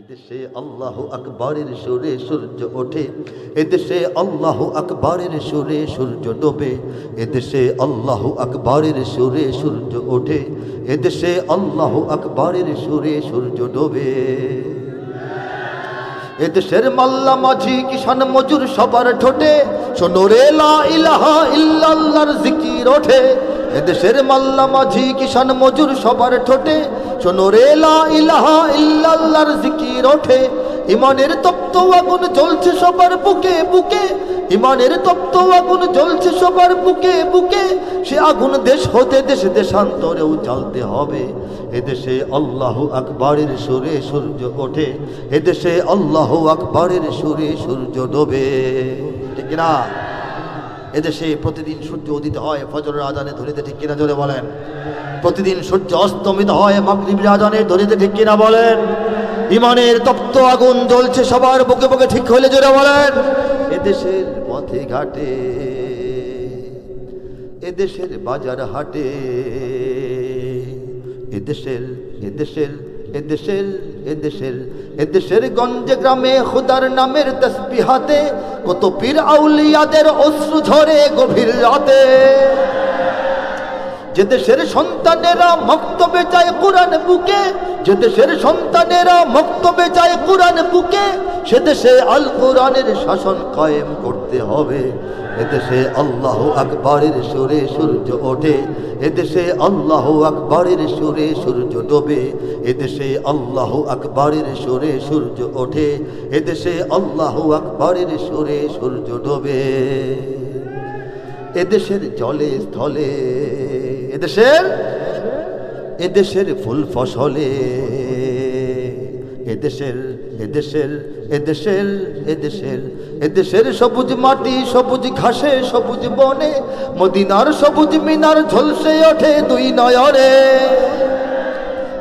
এদেশে আল্লাহ আকবরের সুরে সূর্য ওঠে, এদেশে আল্লাহ আকবরের সুরে সূর্য ডোবে, এদেশে আল্লাহ আকবরের সুরে সূর্য ওঠে, এদেশে আল্লাহ আকবরের সুরে সূর্য ডোবে। এদেশের মাল্লা মাঝি কিষান মজুর সবার ঠোঁটে, শোনো রে লা ইলাহা ইল্লাল্লাহর জিকির ওঠে। এদেশের মাল্লা মাঝি কিষান মজুর সবার ঠোঁটে শোনো রে লা ইলাহা ইল্লাল্লাহর জিকির ওঠে। ইমানের তপ্ত আগুন জ্বলছে সবার বুকে বুকে। ইমানের তপ্ত আগুন জ্বলছে সবার বুকে বুকে। সে আগুন দেশ হতে দেশে দেশান্তরেও জ্বালতে হবে। এদেশে আল্লাহ আকবরের সুরে সূর্য ওঠে। এদেশে আল্লাহ আকবরের সুরে সূর্য ডোবে। ঠিক কিনা? এদেশে প্রতিদিন সূর্য উদিত হয়, ফজরের আজানে ধরিতে ঠিক কিনা জোরে বলেন। প্রতিদিন সূর্য অস্তমিত হয়, মাগরিবের আজানে ধরিতে ঠিক কিনা বলেন। ইমানের তপ্ত আগুন জ্বলছে সবার বুকে বুকে, ঠিক হলে জোরে বলেন। এদেশের পথে ঘাটে, এদেশের বাজার হাটে, এদেশের এদেশের এদেশের এদেশের এদেশের গঞ্জে গ্রামে খুদার নামের তসবিহাতে কত পীর আউলিয়াদের অশ্রু ঝরে গভীর রাতে। যে দেশের সন্তানেরা মক্তবে যায় কোরআন বুকে, যে দেশের সন্তানেরা মক্তবে যায় কোরআন বুকে, সে দেশে আল কোরআনের শাসন কায়েম করতে হবে। এদেশে আল্লাহ আকবরের সুরে সূর্য ওঠে এদেশে আল্লাহ আকবরের সুরে সূর্য ডোবে এদেশে আল্লাহ আকবরের সুরে সূর্য ওঠে এদেশে আল্লাহ আকবরের সুরে সূর্য ডোবে। এদেশের জলে স্থলে, এদেশের? এদেশের ফুল ফসলে এদেশের এদেশের এদেশের এদেশের এদেশের সবুজ মাটি, সবুজ ঘাসে, সবুজ বনে, মদিনার সবুজ মিনার ঝলসে ওঠে দুই নয়নে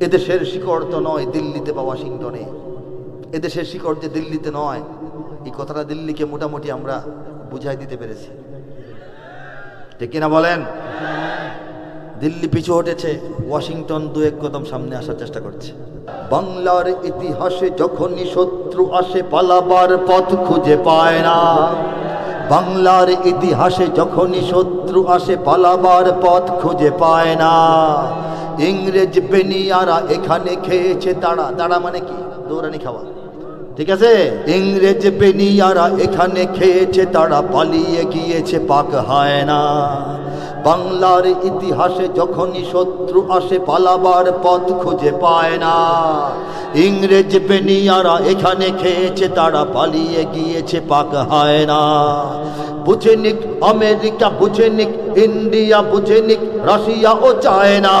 এদেশের শিকড় তো নয় দিল্লিতে বা ওয়াশিংটনে। এদেশের শিকড় যে দিল্লিতে নয়, এই কথাটা দিল্লিকে মোটামুটি আমরা বুঝাই দিতে পেরেছি। ঠিক কিনা বলেন? দিল্লি পিছু হটেছে, ওয়াশিংটন দু এক কদম সামনে আসার চেষ্টা করছে। বাংলার ইতিহাসে যখনই শত্রু আসে, পালাবার পথ খুঁজে পায় না। বাংলার ইতিহাসে যখনই শত্রু আসে, পালাবার পথ খুঁজে পায় না। ইংরেজ বেনিয়ারা এখানে খেয়েছে তারা তারা মানে কি? দৌড়ানি খাওয়া। ঠিক আছে? ইংরেজ বেনিয়ারা এখানে খেয়েছে, তারা পালিয়ে গিয়েছে পাক হয় না বাংলার ইতিহাসে যখনই শত্রু আসে, পালাবার পথ খুঁজে পায় না। ইংরেজ বেনিয়ারা এখানে খেয়েছে, তারা পালিয়ে গিয়েছে পাক হয় না বুঝে নিক আমেরিকা, বুঝে নিক ইন্ডিয়া, বুঝে নিক রাশিয়া ও চায়না।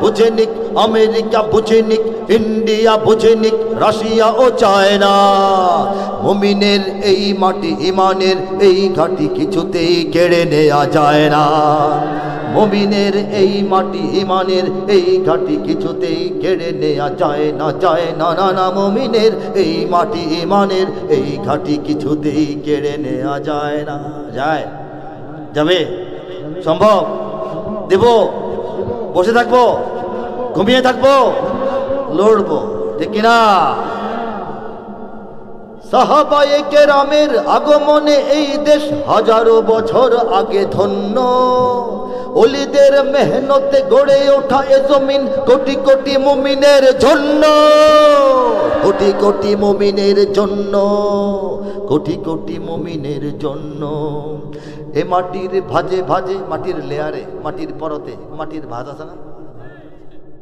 বুঝে নিক আমেরিকা, বুঝে নিক ইন্ডিয়া, বুঝে নিক রাশিয়া ও চায়না। মুমিনের এই মাটি, ইমানের এই ঘাটি কিছুতেই কেড়ে নেওয়া যায় না। মমিনের এই মাটি ইমানের এই ঘাটি কিছুতেই কেড়ে নেওয়া যায় না যায় না না না, মমিনের এই মাটি ইমানের এই ঘাটি কিছুতেই কেড়ে নেওয়া যায় না, যায়। যাবে? সম্ভব? দেব? বসে থাকব? ঘুমিয়ে থাকব? লড়বো, ঠিক কিনা? সাহাবায়ে কেরামের আগমনে এই দেশ হাজারো বছর আগে ধন্য। অলিদের মেহনতে গড়ে ওঠা এ জমিন কোটি কোটি মুমিনের জন্য। কোটি কোটি মুমিনের জন্য। কোটি কোটি মুমিনের জন্য। এ মাটির ভাজে ভাজে, মাটির লেয়ারে মাটির পরতে, মাটির ভাজ আছে না?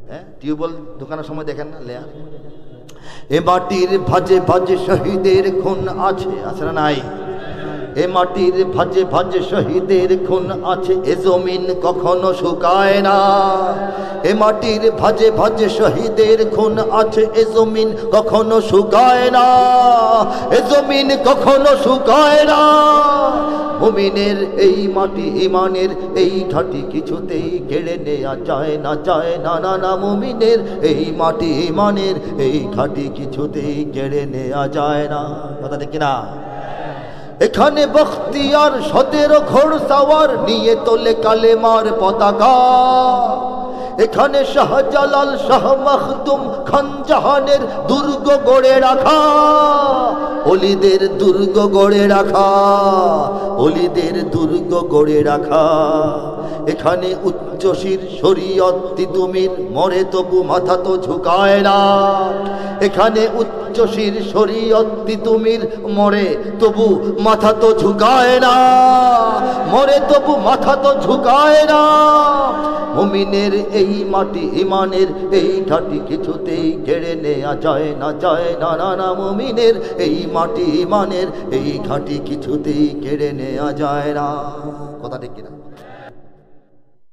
হ্যাঁ টিউবওয়েল ঢোকানোর সময় দেখেন না লেয়ার এ মাটির ভাজে ভাজে শহীদের খুন আছে আছে না নাই? এ মাটির ভাজে ভাজে শহীদের খুন আছে, এ জমিন কখনো শুকায় না। এ মাটির ভাজে ভাজে শহীদের খুন আছে, এ জমিন কখনো শুকায় না। এ জমিন কখনো শুকায় না। মুমিনের এই মাটি, ইমানের এই ঘাটি কিছুতেই কেড়ে নেওয়া যায় না যায় না না না, মুমিনের এই মাটি, ইমানের এই ঘাটি কিছুতেই কেড়ে নেওয়া যায় না। কথা ঠিক না এখানে বখতিয়ার সতেরো ঘোড় সাওয়ার নিয়ে তোলে কালেমার পতাকা। এখানে শাহজালাল শাহ মাহতুম খান জাহানের দুর্গ গড়ে রাখা। অলিদের দুর্গ গড়ে রাখা। অলিদের দুর্গ গড়ে রাখা। এখানে উচ্চশির শরীয়ত তিতুমির মরে তবু মাথা তো ঝুকায় না। এখানে উচ্চশির শরীয়ত তিতুমির মরে, তবু মাথা তো ঝুকায় না। মরে, তবু মাথা তো ঝুকায় না। মুমিনের এই মাটি ইমানের এই ঘাটি কিছুতেই কেড়ে নেয়া যায় না যায় না না না, মুমিনের এই মাটি ইমানের এই ঘাটি কিছুতেই কেড়ে নেওয়া যায় না। কথা ঠিক কিনা?